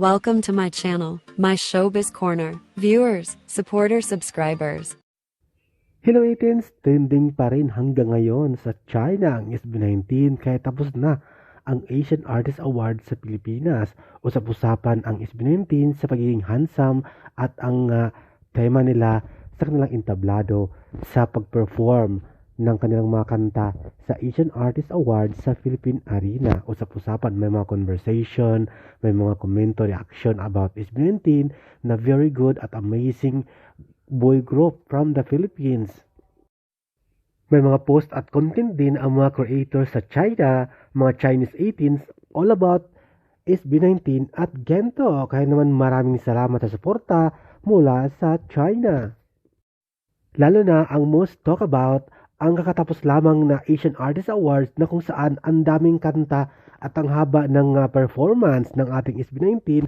Welcome to my channel, my showbiz corner. Viewers, supporters, subscribers. Hello Athens, trending pa rin hanggang ngayon sa China ang SB19 kaya tapos na ang Asian Artist Award sa Pilipinas. Usap-usapan ang SB19 sa pagiging handsome at ang uh, tema nila sa kanilang entablado sa pag-perform ng kanilang mga kanta sa Asian Artist Award sa Philippine Arena. Usap-usapan, may mga conversation, may mga komento, reaction about SB19 na very good at amazing boy group from the Philippines. May mga post at content din ang mga creators sa China, mga Chinese 18s, all about SB19 at Gento. Kaya naman maraming salamat sa suporta mula sa China. Lalo na ang most talk about ang kakatapos lamang na Asian Artist Awards na kung saan ang daming kanta at ang haba ng uh, performance ng ating SB19